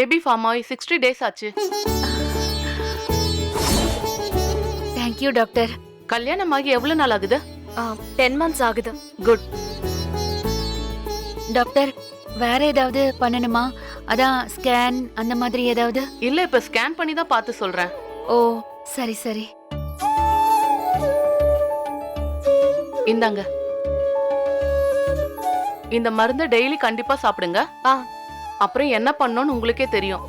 Baby form ஆகி sixty days ஆச்சு. Thank you doctor கல்யாணம் ஆகி எவ்வளவு நாள் ஆகுது? டென் மந்த்ஸ் ஆகுது. குட் டாக்டர் வேற ஏதாவது பண்ணணுமா? அதான் ஸ்கேன் அந்த மாதிரி ஏதாவது? இல்ல இப்ப ஸ்கேன் பண்ணி தான் பார்த்து சொல்றேன். ஓ சரி சரி. இந்தாங்க. இந்த மருந்தை டெய்லி கண்டிப்பா சாப்பிடுங்க. ஆ. அப்புறம் என்ன பண்ணணும்னு உங்களுக்கே தெரியும்.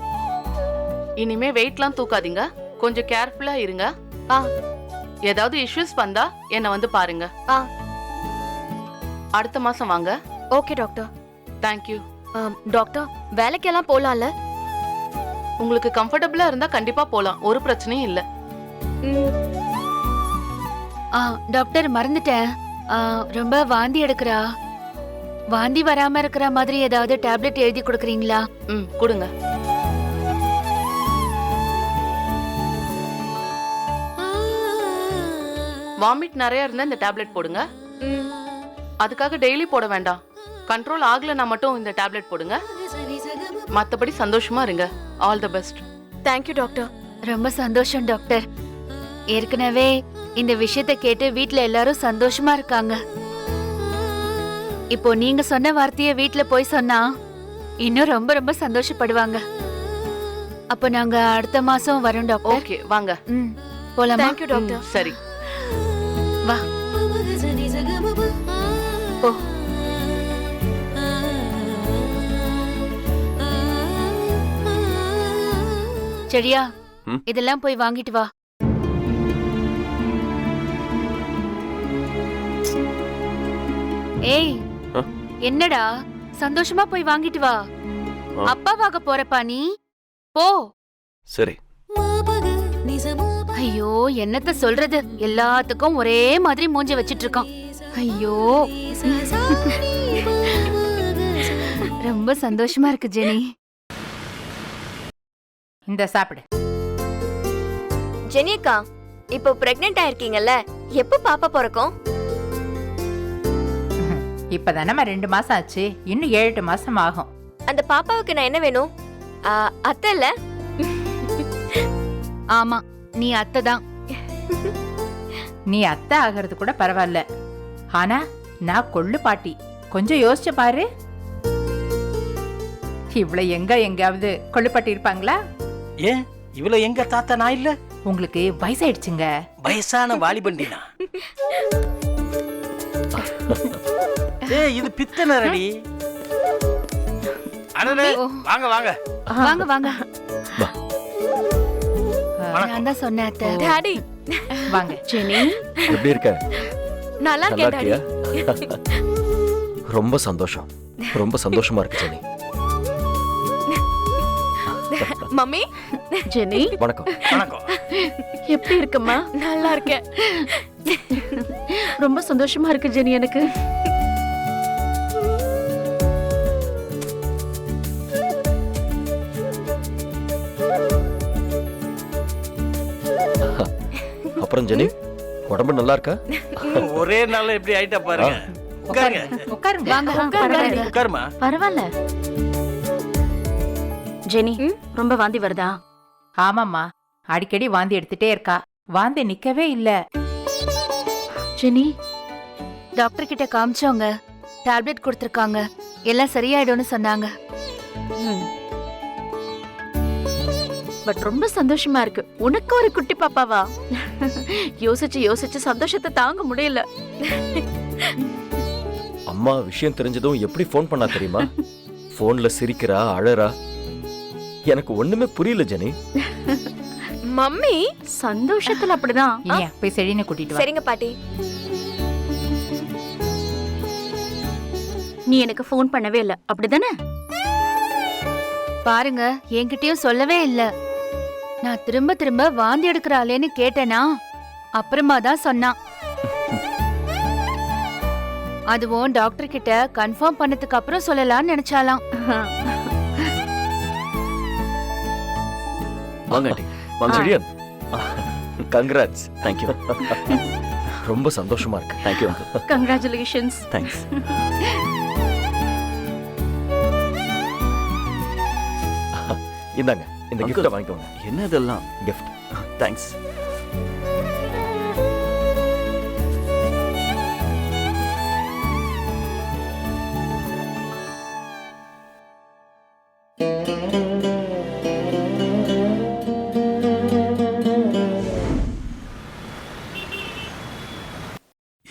இனிமே வெயிட்லாம் தூக்காதீங்க. கொஞ்சம் கேர்ஃபுல்லா இருங்க. ஆ. ஏதாவது இஷ்யூஸ் வந்தா என்ன வந்து பாருங்க. ஆ. அடுத்த மாசம் வாங்க. Okay doctor. தேங்க்யூ ஆம், டாக்டர் வேலைக்கெல்லாம் போலாம்ல? உங்களுக்கு கம்ஃபர்டபுளா இருந்தா கண்டிப்பா போலாம். ஒரு பிரச்சனையும் இல்ல. ஆ டாக்டர் மறந்துட்டேன். ஆ, ரொம்ப வாந்தி எடுக்கிறா. வாந்தி வராம இருக்கிற மாதிரி ஏதாவது டேப்லெட் எழுதி கொடுக்குறீங்களா? ம் கொடுங்க. வாமிட் நிறைய இருந்தா இந்த டேப்லெட் போடுங்க. அதுக்காக டெய்லி போட வேண்டாம். கண்ட்ரோல் ஆகலைன்னா மட்டும் இந்த டேப்லெட் போடுங்க. மத்தபடி சந்தோஷமா இருங்க. All the best thank you doctor ரொம்ப சந்தோஷம் டாக்டர் ஏற்கனவே இந்த விஷயத்தை கேட்டு வீட்ல எல்லாரும் சந்தோஷமா இருக்காங்க. இப்போ நீங்க சொன்ன வார்த்தைய வீட்ல போய் சொன்னா இன்னும் ரொம்ப ரொம்ப சந்தோஷப்படுவாங்க. அப்போ நாங்க அடுத்த மாசம் வரோம் டாக்டர். ஓகே வாங்க. ம் போலாமா? Thank you doctor. சரி. வா. போ. சரியா ம். இதெல்லாம் போய் வாங்கிட்டு வா. ஏய்? என்னடா? சந்தோஷமா போய் வாங்கிட்டு வா. அப்பாவாக போறப்பா நீ. போ. சரி. ஐயோ என்னத்த சொல்றது? எல்லாத்துக்கும் ஒரே மாதிரி மூஞ்சி வச்சிட்டு இருக்கான் ஐயோ. ரொம்ப சந்தோஷமா இருக்கு ஜெனி. இந்த சாப்பிடு. ஜெனி அக்கா இப்போ பிரெக்னென்ட் ஆயிருக்கீங்கல்ல எப்போ பாப்பா பிறக்கும்? இப்பதானம்மா ரெண்டு மாசம் ஆச்சு? இன்னும் ஏழு எட்டு மாசம் ஆகும். அந்த பாப்பாவுக்கு நான் என்ன வேணும்? ஆ, அத்தை இல்ல? ஆமா நீ அத்தை தான். நீ அத்தை ஆகிறது கூட பரவாயில்ல. ஆனா நான் கொள்ளு பாட்டி. கொஞ்சம் யோசிச்சு பாரு. இவ்வளவு எங்க எங்காவது கொள்ளுப்பாட்டி இருப்பாங்களா? ஏன்? இவ்வளவு எங்க தாத்தா நான் இல்ல. உங்களுக்கு வயசாயிடுச்சுங்க. வயசான வாலிபண்டினா இது பித்தனரடி. அண்ணனே ஓ. வாங்க வாங்க. வாங்க வாங்க. நான் தான் சொன்னேன் அத்தை. டாடி. வாங்க. ஜெனி. எப்படி இருக்க? நல்லா இருக்கேன் டாடி. ரொம்ப சந்தோஷம். ரொம்ப சந்தோஷமா இருக்கு ஜெனி. மம்மி. ஜெனி. வணக்கம். வணக்கம். எப்படி இருக்கம்மா? நல்லா இருக்கேன். ரொம்ப சந்தோஷமா இருக்கு ஜெனி எனக்கு. அப்புறம் ஜெனி உடம்பு நல்லா இருக்கா? ஒரே நாள்ல எப்படி ஆயிட்டா பாருங்க. உட்காருங்க. உட்காருங்க. வாங்க உட்காருங்க. உட்காருமா? பரவாயில்ல. ஜெனி ரொம்ப வாந்தி வருதா? ஆமாம்மா. அடிக்கடி வாந்தி எடுத்துட்டே இருக்கா. வாந்தி நிக்கவே இல்ல. ஜெனி டாக்டர் கிட்ட காமிச்சோங்க டேப்லெட் கொடுத்துருக்காங்க. எல்லாம் சரியாயிடும்னு சொன்னாங்க. பட் ரொம்ப சந்தோஷமா இருக்கு. உனக்கு ஒரு குட்டி பாப்பாவா? யோசிச்சு யோசிச்சு சந்தோஷத்தை தாங்க முடியல. அம்மா விஷயம் தெரிஞ்சதும் எப்படி ஃபோன் பண்ணா தெரியுமா? ஃபோன்ல சிரிக்கிறா அழறா? எனக்கு ஒண்ணுமே புரியல ஜெனி. மம்மி! சந்தோஷத்துல அப்படிதான். போய் செழினை கூட்டிட்டு வா. சரிங்க பாட்டி. நீ எனக்கு ஃபோன் பண்ணவே இல்ல. அப்படிதானே? பாருங்க என்கிட்டயும் சொல்லவே இல்ல. நான் திரும்ப திரும்ப வாந்தி எடுக்கிறாளேன்னு கேட்டேனா? அப்புறமா தான் சொன்னான். அதுவும் டாக்டர் கிட்ட கன்ஃபார்ம் பண்ணதுக்கு அப்புறம் சொல்லலாம்னு நினைச்சாலாம். வாங்க செடியன் கங்க்ராட்ஸ் தேங்க்யூ ரொம்ப சந்தோஷமா இருக்கு. தேங்க்யூ கங்க்ராச்சுலேஷன்ஸ் தேங்க்ஸ் இந்தாங்க. இந்த. கிஃப்ட்டை வாங்கிக்கோங்க. என்ன இதெல்லாம் கிஃப்ட் தேங்க்ஸ்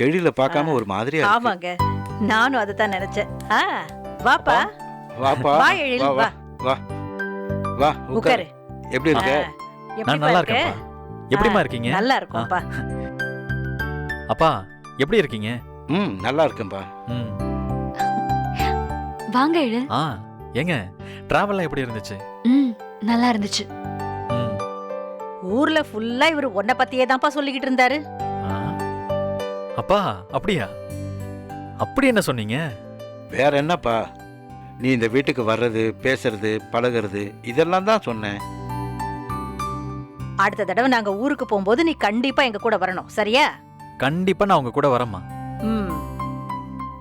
எழில பார்க்காம ஒரு மாதிரியா இருக்கு. ஆமாங்க. நானும் அதை தான் நினைச்சேன். ஆ வாப்பா. வாப்பா. வா எழில் வா. வா. வா உட்காரு. எப்படி இருக்க? நான் நல்லா இருக்க? இருக்கேன்ப்பா. எப்படிம்மா இருக்கீங்க? நல்லா இருக்கும்ப்பா அப்பா எப்படி இருக்கீங்க? ம் நல்லா இருக்கேன்பா ம். வாங்க எழு ஆ ஏங்க டிராவல்லாம் எப்படி இருந்துச்சு? ம் நல்லா இருந்துச்சு. ம். ஊர்ல ஃபுல்லா இவர் உன்னை பத்தியே தான்ப்பா சொல்லிக்கிட்டு இருந்தாரு. அப்பா அப்படியா? அப்படி என்ன சொன்னீங்க? வேற என்னப்பா? நீ இந்த வீட்டுக்கு வர்றது பேசுறது பழகுறது இதெல்லாம் தான் சொன்னேன். அடுத்த தடவை நாங்க ஊருக்கு போகும்போது நீ கண்டிப்பா எங்க கூட வரணும். சரியா? கண்டிப்பா நான் உங்க கூட வரேம்மா. ம்.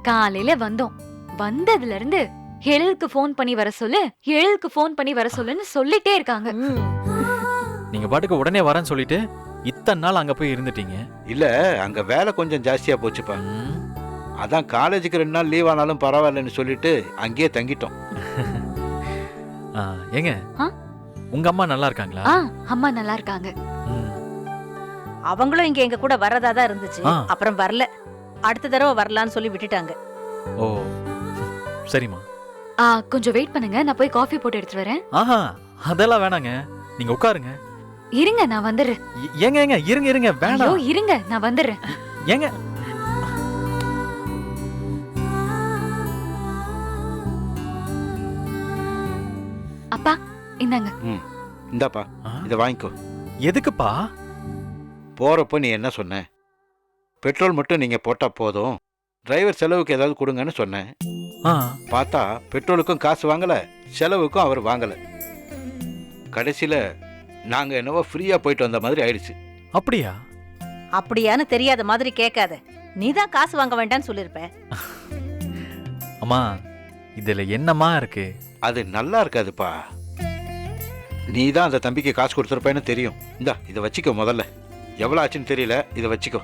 காலையில வந்தோம். வந்ததுல இருந்து எழிலுக்கு ஃபோன் பண்ணி வர சொல்லு எழிலுக்கு ஃபோன் பண்ணி வர சொல்லுன்னு சொல்லிட்டே இருக்காங்க. ம். நீங்க பாட்டுக்கு உடனே வரேன்னு சொல்லிட்டு இத்தனை நாள் அங்க போய் இருந்துட்டீங்க? இல்ல அங்க வேலை கொஞ்சம் ஜாஸ்தியா போச்சுப்பா. ம். அதான் காலேஜுக்கு ரெண்டு நாள் லீவ் ஆனாலும் பரவாயில்லன்னு சொல்லிட்டு அங்கேயே தங்கிட்டோம். ஆ, ஏங்க? ஆ? உங்க அம்மா நல்லா இருக்காங்களா? ஆ அம்மா நல்லா இருக்காங்க. ம். அவங்களும் இங்க எங்க கூட வரதா தான் இருந்துச்சு. ஆ. அப்புறம் வரல. அடுத்த தடவை வரலான்னு சொல்லி விட்டுட்டாங்க. ஓ சரிம்மா. ஆ கொஞ்சம் வெயிட் பண்ணுங்க. நான் போய் காஃபி போட்டு எடுத்துட்டு வரேன். ஆஹா அதெல்லாம் வேணாங்க. நீங்க உட்காருங்க. இருங்க நான் வந்துடுறேன். ஏ- ஏங்க ஏங்க இருங்க இருங்க. ஐயோ வேணாம் இருங்க நான் வந்துடுறேன். ஏங்க இந்தாங்க. இந்தாப்பா ஆ? இதை வாங்கிக்கோ. எதுக்குப்பா? போறப்போ நீ என்ன சொன்ன? பெட்ரோல் மட்டும் நீங்க போட்டா போதும். டிரைவர் செலவுக்கு ஏதாவது கொடுங்கன்னு சொன்னேன். ஆ. பார்த்தா பெட்ரோலுக்கும் காசு வாங்கல செலவுக்கும் அவர் வாங்கல. கடைசியில நாங்க என்னவோ ஃப்ரீயா போயிட்டு வந்த மாதிரி ஆயிடுச்சு. அப்படியா? அப்படியான்னு தெரியாத மாதிரி கேட்காத. நீ தான் காசு வாங்க வேண்டாம்னு சொல்லிருப்ப. அம்மா இதுல என்னம்மா இருக்கு? அது நல்லா இருக்காதுப்பா. நீ தான் அந்த தம்பிக்கு காசு கொடுத்துருப்பேன்னு தெரியும். இந்தா இதை வச்சுக்கோ முதல்ல. எவ்வளோ ஆச்சுன்னு தெரியல இதை வச்சுக்கோ.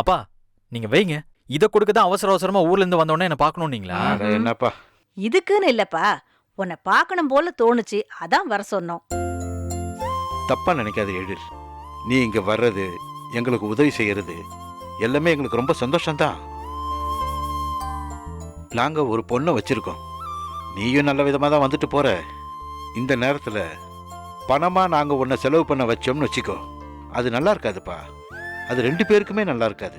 அப்பா நீங்க வைங்க. இத கொடுக்க தான் அவசர அவசரமா ஊர்ல இருந்து வந்தோடனே என்ன பார்க்கணும்னீங்களா அட, என்னப்பா? இதுக்குன்னு இல்லப்பா. உன்னை பார்க்கணும் போல தோணுச்சு. அதான் வர சொன்னோம். தப்பா நினைக்காத எழில். நீ இங்க வர்றது எங்களுக்கு உதவி செய்யறது எல்லாமே எங்களுக்கு ரொம்ப சந்தோஷம்தான். நாங்க ஒரு பொண்ணை வச்சிருக்கோம். நீயும் நல்ல விதமா தான் வந்துட்டு போற. இந்த நேரத்துல பணமாக நாங்கள் உன்னை செலவு பண்ண வச்சோம்னு வச்சுக்கோ. அது நல்லா இருக்காதுப்பா. அது ரெண்டு பேருக்குமே நல்லா இருக்காது.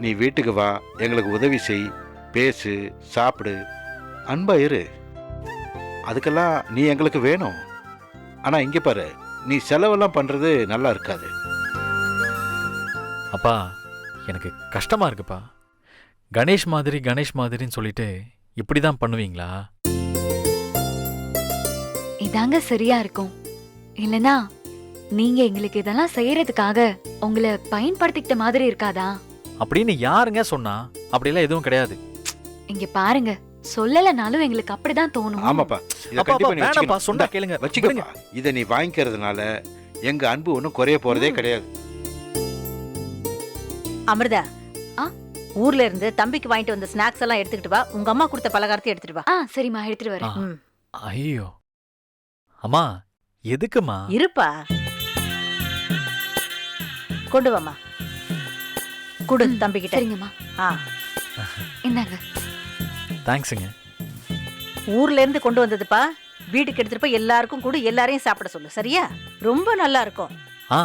நீ வீட்டுக்கு வா எங்களுக்கு உதவி செய் பேசு சாப்பிடு. அன்பா இரு. அதுக்கெல்லாம் நீ எங்களுக்கு வேணும். ஆனால் இங்கே பாரு நீ செலவெல்லாம் பண்ணுறது நல்லா இருக்காது. அப்பா எனக்கு கஷ்டமாக இருக்குப்பா. கணேஷ் மாதிரி கணேஷ் மாதிரின்னு சொல்லிட்டு இப்படிதான் பண்ணுவீங்களா? இதாங்க சரியா இருக்கும். இல்லனா நீங்க எங்களுக்கு இதெல்லாம் செய்யறதுக்காக உங்களை பயன்படுத்திக்கிட்ட மாதிரி இருக்காதா? அப்படின்னு யாருங்க சொன்னா? அப்படிலாம் எதுவும் கிடையாது. இங்க பாருங்க சொல்லலனாலும் எங்களுக்கு அப்படிதான் தோணும். ஆமாப்பா இத அப்பா, கண்டிப்பா அப்பா, நீ வேணாம்ப்பா வச்சுக்கணும். சொன்னா இந்தா, கேளுங்க வச்சுக்கப்பா. இத நீ வாங்கிக்கிறதுனால எங்க அன்பு ஒன்றும் குறைய போறதே கிடையாது. அமிர்தா ஆ? ஊர்ல இருந்து தம்பிக்கு வாங்கிட்டு வந்த ஸ்நாக்ஸ் எல்லாம் எடுத்துக்கிட்டு வா. உங்க அம்மா கொடுத்த பலகாரத்தை எடுத்துட்டு வா. ஆ சரிம்மா எடுத்துட்டு வரேன். ஐயோ. அம்மா எதுக்குமா இருப்பா. கொண்டு வாமா குடு தம்பிக்கிட்ட. சரிங்கம்மா. ஆ. இந்தாங்க. தேங்க்ஸுங்க ஊர்ல இருந்து கொண்டு வந்ததுப்பா. வீட்டுக்கு எடுத்துட்டு போய் எல்லாருக்கும் கூட எல்லாரையும் சாப்பிட சொல்லு சரியா? ரொம்ப நல்லா இருக்கும் ஆ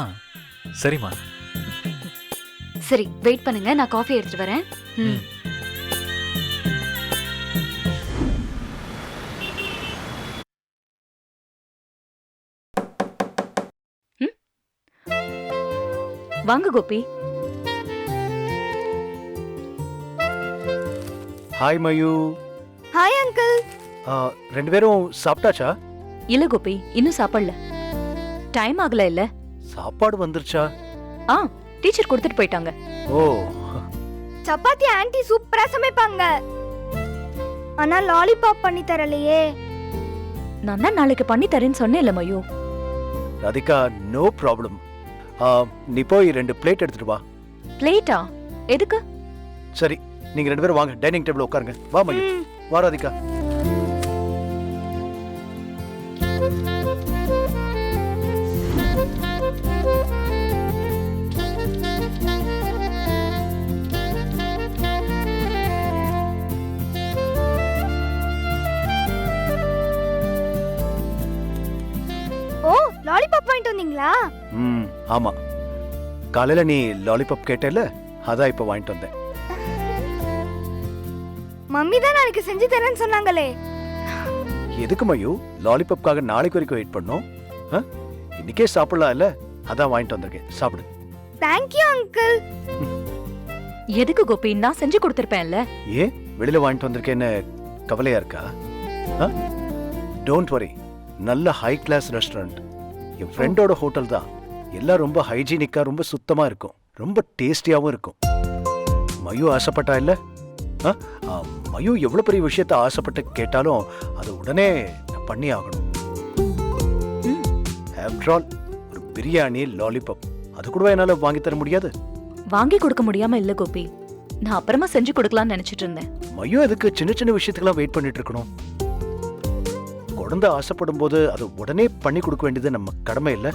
சரிம்மா. சரி வெயிட் பண்ணுங்க நான் காஃபி எடுத்துட்டு வரேன். ம். வாங்க Gopi. Hi Mayu hi uncle ரெண்டு பேரும் சாப்பிட்டாச்சா? இல்ல கோபி. இன்னும் சாப்பிடல. டைம் ஆகல இல்ல. சாப்பாடு வந்துருச்சா? ஆ டீச்சர் கொடுத்துட்டு போயிட்டாங்க. ஓ. சப்பாத்தி ஆன்ட்டி சூப்பரா சமைப்பாங்க. ஆனா லாலிபாப் பண்ணி தரலையே. நான் தான் நாளைக்கு பண்ணி தரேன்னு சொன்னேன்ல மயூ ராதிகா நோ ப்ராப்ளம் நீ போய் ரெண்டு பிளேட் எடுத்துட்டு வா. பிளேட்டா எதுக்கு? சரி நீங்க ரெண்டு பேரும் வாங்க. டைனிங் டேபிள் உட்காருங்க. வா மயூ வா ராதிகா லாலிபாப் வாங்கிட்டு வந்தீங்களா? ம் ஆமா. காலையில நீ லாலிபாப் கேட்டல அதான் இப்போ வாங்கிட்டு வந்தேன். மம்மி தான் நாளைக்கு செஞ்சு தரேன்னு சொன்னாங்களே. எதுக்கு மயூ? லாலிபாப்காக நாளைக்கு வரைக்கும் வெயிட் பண்ணோம்? இன்னைக்கே சாப்பிடலாம் இல்ல அதான் வாங்கிட்டு வந்திருக்கேன். சாப்பிடு. தேங்க்யூ அங்கிள் எதுக்கு கோபி? நான் செஞ்சு கொடுத்துருப்பேன்ல. ஏன்? வெளியில வாங்கிட்டு வந்திருக்கேன்னு கவலையா இருக்கா? டோன்ட் வரி நல்ல ஹை கிளாஸ் ரெஸ்டாரண்ட் என் ஃப்ரெண்டோட ஹோட்டல் தான். எல்லாம் ரொம்ப ஹைஜீனிக்கா ரொம்ப சுத்தமா இருக்கும். ரொம்ப டேஸ்டியாவும் இருக்கும். மயு ஆசைப்பட்டா இல்ல? மயு எவ்வளவு பெரிய விஷயத்த ஆசைப்பட்டு கேட்டாலும் அது உடனே நான் பண்ணி ஆகணும். ஆஃப்டர் ஆல் ஒரு பிரியாணி லாலிபாப் அது கூட என்னால வாங்கி தர முடியாது? வாங்கி கொடுக்க முடியாம இல்ல கோபி. நான் அப்புறமா செஞ்சு கொடுக்கலாம்னு நினைச்சிட்டு இருந்தேன். மயு அதுக்கு சின்ன சின்ன விஷயத்துக்கெல்லாம் வெயிட் பண்ணிட்டு இருக்கணும்? குழந்தை ஆசைப்படும் போது அது உடனே பண்ணி கொடுக்க வேண்டியது நம்ம கடமை இல்ல.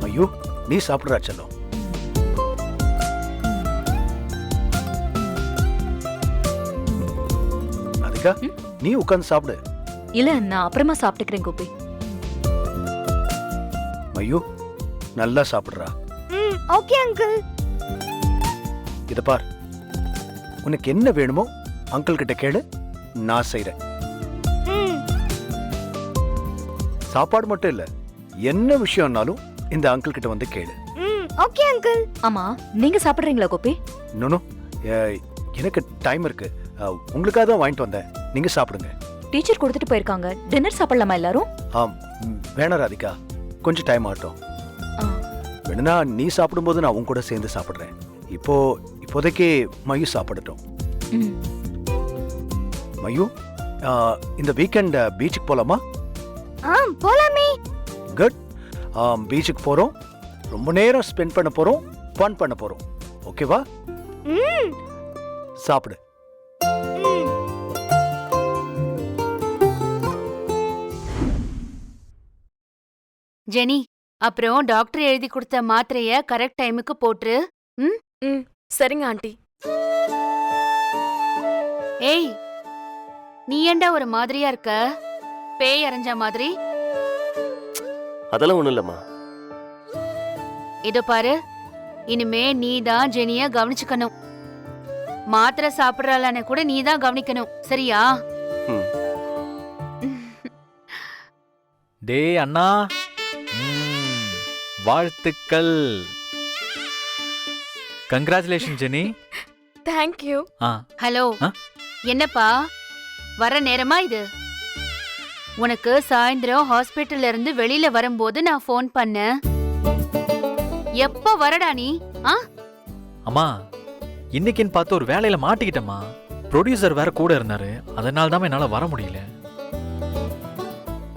மயு நீ சாப்பிடுறா செல்லம். அதுக்கா. நீ உட்கார்ந்து சாப்பிடு. இல்ல நான் அப்புறமா சாப்பிட்டுக்கிறேன் கோபி. மயு நல்லா சாப்பிடுறா. Okay uncle. இத பார். உனக்கு என்ன வேணுமோ அங்கிள் கிட்ட கேளு. நான் செய்றேன். சாப்பாடு மட்டும் இல்ல என்ன விஷயம்னாலும் இந்த அங்கிள் கிட்ட வந்து கேளு. ஓகே அங்கிள் ஆமா நீங்க சாப்பிடுறீங்களா கோபி? நோனோ எனக்கு டைம் இருக்கு. உங்களுக்காக தான் வாங்கிட்டு வந்தேன். நீங்க சாப்பிடுங்க. டீச்சர் கொடுத்துட்டு போயிருக்காங்க. டின்னர் சாப்பிடலாமா எல்லாரும்? ஆம் வேணாம் ராதிகா. கொஞ்சம் டைம் ஆகட்டும். வேணும்னா நீ சாப்பிடும்போது நான் உன் கூட சேர்ந்து சாப்பிடுறேன். இப்போ இப்போதைக்கு மயு சாப்பிடட்டும். ம். மயு இந்த வீக்கெண்ட் பீச்சுக்கு போலாமா? ஆ போலாமே. குட் பீச்சுக்கு போறோம். ரொம்ப நேரம் ஸ்பெண்ட் பண்ண போறோம் ஃபன் பண்ண போறோம். ஓகேவா ம். சாப்பிடு. ஜெனி அப்புறம் டாக்டர் எழுதி கொடுத்த மாத்திரைய கரெக்ட் டைமுக்கு போட்டுரு. ம் சரிங்க ஆண்டி. ஏய் நீ ஏன்டா ஒரு மாதிரியா இருக்க? பேய் அரைஞ்ச மாதிரி? அதெல்லாம் ஒண்ணும் இல்லம்மா. இதோ பாரு. இனிமே நீ தான் ஜெனிய கவனிச்சுக்கணும். மாத்திரை சாப்பிடறாளான்னு கூட நீ தான் கவனிக்கணும். சரியா? டேய் அண்ணா. ம், வாழ்த்துக்கள். Congratulation Jenny. தேங்க்யூ ஆ. ஹலோ ஆ? என்னப்பா? வர நேரமா இது? உனக்கு சாயந்தரம் ஹாஸ்பிட்டல்ல இருந்து வெளியில வரும்போது நான் ஃபோன் பண்ணேன். எப்ப வரடா நீ? ஆ? அம்மா இன்னைக்குன்னு பார்த்து ஒரு வேலையில மாட்டிக்கிட்டேம்மா. ப்ரொடியூசர் வேற கூட இருந்தாரு. அதனால தான் என்னால வர முடியல.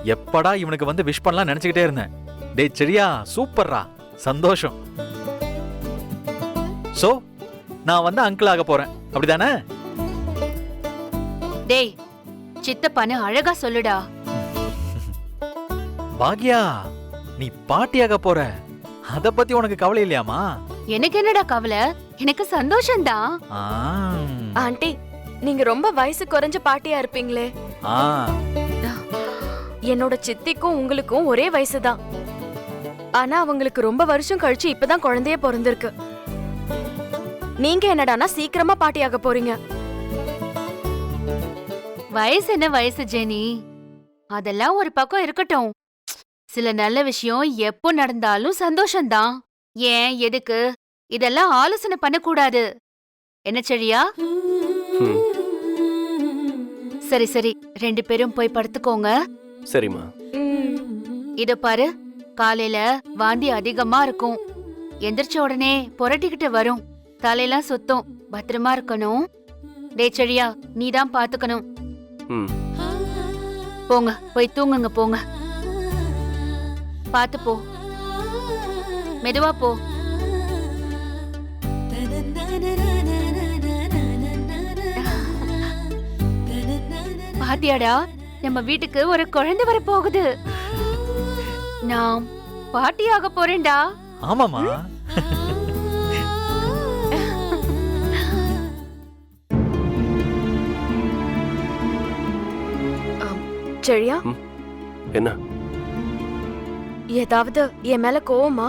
எப்படா இவனுக்கு வந்து விஷ் பண்ணலாம் நினைச்சுக்கிட்டே இருந்தேன். டேய் சரியா? சூப்பர்ரா. சந்தோஷம். சோ நான் வந்து அங்கிள் ஆக போறேன். அப்படிதானே? டேய் சித்தப்பான்னு அழகா சொல்லுடா. பாக்யா நீ பாட்டியாக போற. அத பத்தி உனக்கு கவலை இல்லையாமா? எனக்கு என்னடா கவலை? எனக்கு சந்தோஷம்தான் ஆ. ஆண்டி நீங்க ரொம்ப வயசு குறைஞ்ச பாட்டியா இருப்பீங்களே. ஆ. என்னோட சித்திக்கும் உங்களுக்கும் ஒரே வயசுதான். ஆனா அவங்களுக்கு ரொம்ப வருஷம் கழிச்சு இப்பதான் குழந்தையே பிறந்திருக்கு. நீங்க என்னடானா சீக்கிரமா பாட்டியாக போறீங்க. வயசு என்ன வயசு ஜெனி? அதெல்லாம் ஒரு பக்கம் இருக்கட்டும். சில நல்ல விஷயம் எப்போ நடந்தாலும் சந்தோஷம்தான். ஏன் எதுக்கு? இதெல்லாம் ஆலோசனை பண்ணக்கூடாது. என்ன செழியா. சரி சரி. ரெண்டு பேரும் போய் படுத்துக்கோங்க. சரிம்மா. இத பாரு. காலையில வாந்தி அதிகமா இருக்கும். எந்திரிச்ச உடனே புரட்டிக்கிட்டு வரும். தலையெல்லாம் சுத்தம். பத்திரமா இருக்கணும். டே செழியா நீ தான் பாத்துக்கணும். போங்க போய் தூங்குங்க போங்க. பாத்து போ. மெதுவா போ. பாத்தியாடா நம்ம வீட்டுக்கு ஒரு குழந்தை வர போகுது நான் பாட்டியாக போறேன்டா. ஆமாமா செழியா? என்ன? ஏதாவது என் மேல கோவமா?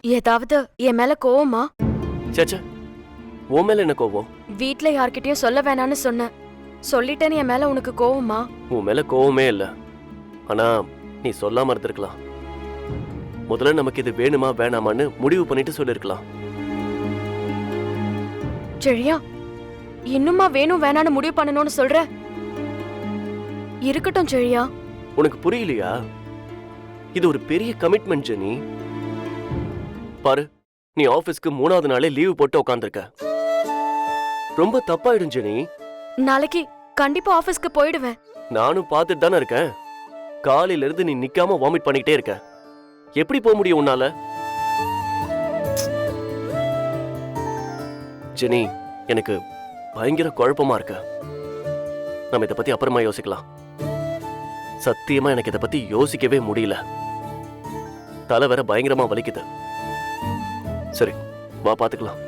ஏதாவது என் மேல கோவமா? சேச்சே உன் மேல என்ன கோவம்? வீட்ல யார்கிட்டயும் சொல்ல வேணாம்னு சொன்னேன் சொல்லிட்டேன்னு என் மேல உனக்கு கோவமா? உன் மேல கோவமே இல்ல. ஆனா நீ சொல்லாம இருந்திருக்கலாம். முதல்ல நமக்கு இது வேணுமா வேணாமான்னு முடிவு பண்ணிட்டு சொல்லிருக்கலாம். செழியா இன்னுமா வேணும் வேணான்னு முடிவு பண்ணணும்னு சொல்ற? இருக்கட்டும் செழியா. உனக்கு புரியலையா? இது ஒரு பெரிய கமிட்மெண்ட் ஜெனி. பாரு நீ ஆபீஸ்க்கு மூணாவது நாளே லீவு போட்டு உட்காந்துருக்க ரொம்ப தப்பாயிடும் ஜெனி. நாளைக்கு கண்டிப்பா ஆபீஸ்க்கு போயிடுவேன். நானும் பார்த்துட்டு தானே இருக்கேன். காலையில இருந்து நீ நிக்காம வாமிட் பண்ணிக்கிட்டே இருக்க. எப்படி போக முடியும் உன்னால? ஜெனி எனக்கு பயங்கர குழப்பமா இருக்கு. நம்ம இதை பத்தி அப்புறமா யோசிக்கலாம். சத்தியமா எனக்கு இதை பத்தி யோசிக்கவே முடியல. தலை வேற பயங்கரமா வலிக்குது. சரி வா பாத்துக்கலாம்.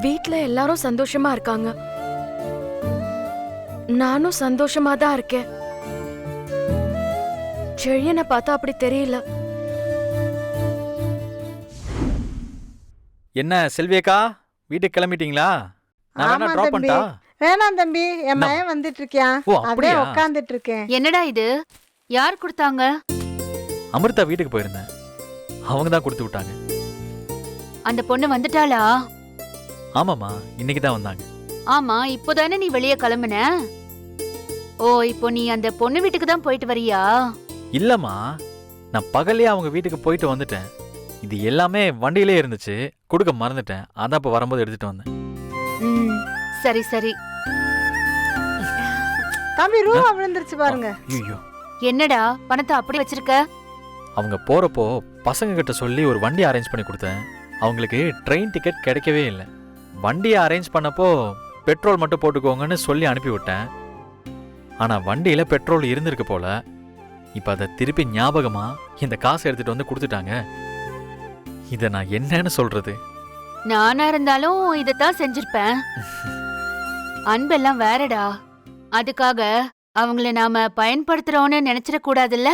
வீட்ல எல்லாரும் சந்தோஷமா இருக்காங்க. நானும் சந்தோஷமா தான் இருக்கேன். செழியனை பார்த்தா அப்படி தெரியல. என்ன செல்வியக்கா? வீட்டுக்கு கிளம்பிட்டீங்களா? ஆமா தம்பி. வேணாம் தம்பி. என்? மகன் வந்துட்டு இருக்கியான் ஓ அப்படியே உட்காந்துட்டு இருக்கேன் என்னடா இது? யார் கொடுத்தாங்க? அமிர்தா வீட்டுக்கு போயிருந்தேன். அவங்க தான் கொடுத்து விட்டாங்க. அந்த பொண்ணு வந்துட்டாளா? ஆமாம்மா இன்னைக்கு தான் வந்தாங்க. ஆமா இப்போதானே நீ வெளியே கிளம்புன? ஓ இப்போ நீ அந்த பொண்ணு வீட்டுக்கு தான் போயிட்டு வரியா? இல்லம்மா நான் பகல்லே அவங்க வீட்டுக்கு போயிட்டு வந்துட்டேன். இது எல்லாமே வண்டியிலே இருந்துச்சு. கொடுக்க மறந்துட்டேன். அதான் இப்போ வரும்போது எடுத்துட்டு வந்தேன். ம். சரி சரி. தம்பி ரூபா விழுந்துருச்சு பாருங்க. ஐயோ என்னடா பணத்தை அப்படி வச்சிருக்க? அவங்க போறப்போ பசங்க கிட்ட சொல்லி ஒரு வண்டி அரேஞ்ச் பண்ணி கொடுத்தேன். அவங்களுக்கு ட்ரெயின் டிக்கெட் கிடைக்கவே இல்லை. வண்டியை அரேஞ்ச் பண்ணப்போ பெட்ரோல் மட்டும் போட்டுக்கோங்கன்னு சொல்லி அனுப்பி விட்டேன். ஆனா வண்டியில பெட்ரோல் இருந்திருக்கு போல. இப்ப அதை திருப்பி ஞாபகமா இந்த காசை எடுத்துட்டு வந்து கொடுத்துட்டாங்க. இதை நான் என்னன்னு சொல்றது? நானா இருந்தாலும் இதைத்தான் செஞ்சிருப்பேன். அன்பெல்லாம் வேறடா. அதுக்காக அவங்கள நாம பயன்படுத்துறோம்னு நினைச்சிட கூடாதுல்ல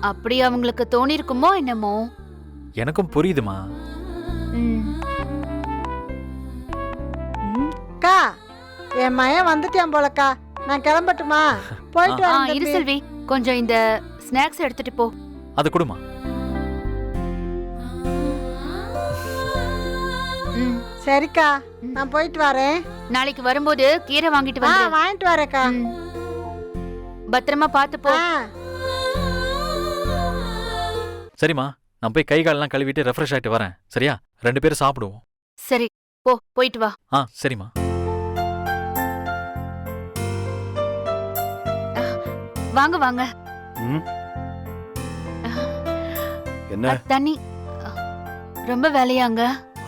அப்படி அவங்களுக்கு தோணிருக்குமோ என்னமோ? எனக்கும் புரியுதுமா? ம். அக்கா என் மகன் வந்துட்டான் போலக்கா. நான் கிளம்பட்டுமா? போயிட்டு வரேன் இரு தம்பி. செல்வி. கொஞ்சம் இந்த ஸ்நாக்ஸ் எடுத்துட்டு போ. அது கொடுமா. சரிக்கா நான் போயிட்டு வரேன். நாளைக்கு வரும்போது கீரை வாங்கிட்டு ஆ வந்து வாங்கிட்டு வரேன்க்கா பத்திரமா பாத்து போ. ஆ. சரிம்மா நான் போய் கை காலெல்லாம் கழுவிட்டு ரெஃப்ரெஷ் ஆயிட்டு வரேன். சரியா? ரெண்டு பேரும் சாப்பிடுவோம். சரி போ போயிட்டு வா. ஆ சரிம்மா. வாங்க வாங்க. ம்? என்ன? தண்ணி. ரொம்ப வேலையாங்க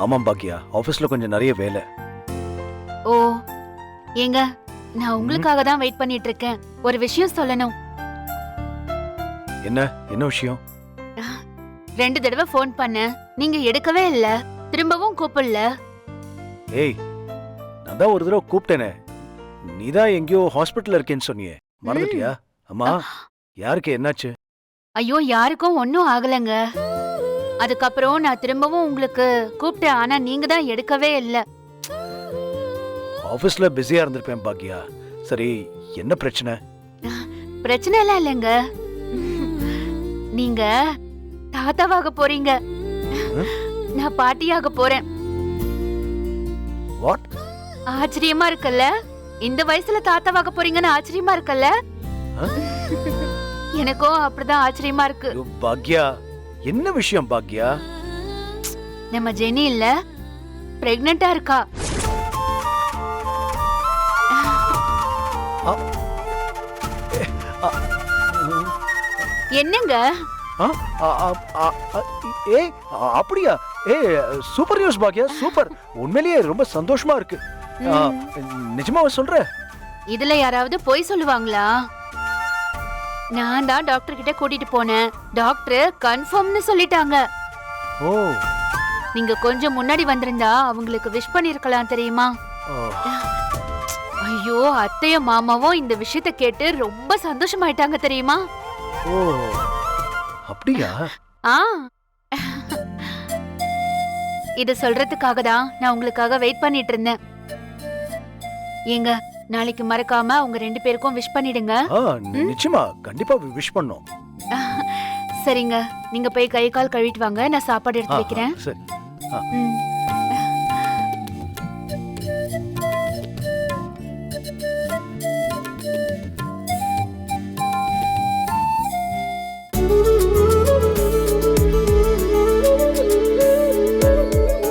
ஆமாம் பாக்கியா ஆபீஸ்ல கொஞ்சம் நிறைய வேலை. ஓ ஏங்க நான் உங்களுக்காக தான் வெயிட் பண்ணிட்டு இருக்கேன் ஒரு விஷயம் சொல்லணும். என்ன என்ன விஷயம்? ரெண்டு தடவை ஃபோன் பண்ணேன். நீங்க எடுக்கவே இல்ல. திரும்பவும் கூப்பிடல. ஏய் நான் தான் ஒரு தடவை கூப்பிட்டேனே. நீ தான் எங்கேயோ ஹாஸ்பிட்டல்ல இருக்கேன்னு சொன்னியே. மறந்துட்டியா? அம்மா யாருக்கு என்னாச்சு? ஐயோ யாருக்கும் ஒன்னும் ஆகலங்க. அதுக்கப்புறம் நான் திரும்பவும் உங்களுக்கு கூப்பிட்டேன் ஆனா நீங்க தான் எடுக்கவே இல்ல. ஆபீஸ்ல பிஸியா இருந்திருப்பேன் பாக்கியா சரி என்ன பிரச்சனை? பிரச்சனை எல்லாம் இல்லைங்க. நீங்க தாத்தாவாக போறீங்க. நான் பாட்டியாக போறேன். வாட் ஆச்சரியமா இருக்குல்ல? இந்த வயசுல தாத்தாவாக போறீங்கன்னு ஆச்சரியமா இருக்குல்ல? எனக்கும் அப்படிதான் ஆச்சரியமா இருக்கு. பாக்யா. என்ன விஷயம் பாக்யா? நம்ம ஜெனி இல்ல. பிரெக்னண்டா இருக்கா. என்னங்க? ஏ அப்படியா? ஏ சூப்பர் நியூஸ் பாக்கியா சூப்பர். உண்மையிலேயே ரொம்ப சந்தோஷமா இருக்கு. நிஜமாவா சொல்ற? இதுல யாராவது பொய் சொல்லுவாங்களா? நான் தான் டாக்டர் கிட்ட கூட்டிட்டு போனேன். டாக்டர் கன்ஃபார்ம்னு சொல்லிட்டாங்க. ஓ. நீங்க கொஞ்சம் முன்னாடி வந்திருந்தா அவங்களுக்கு விஷ் பண்ணிருக்கலாம் தெரியுமா? ஐயோ அத்தையும் மாமாவும் இந்த விஷயத்த கேட்டு ரொம்ப சந்தோஷமாயிட்டாங்க தெரியுமா? ஓ. அப்படியா? ஆ. இத சொல்றதுக்காக தான் நான் உங்களுக்காக வெயிட் பண்ணிட்டு இருந்தேன். ஏங்க நாளைக்கு மறக்காம உங்க ரெண்டு பேருக்கும் விஷ் பண்ணிடுங்க. நிச்சயமா. கண்டிப்பா விஷ் பண்ணோம். சரிங்க. நீங்க போய் கை கால் கழுவிட்டு வாங்க. நான் சாப்பாடு எடுத்து வைக்கிறேன். சரி.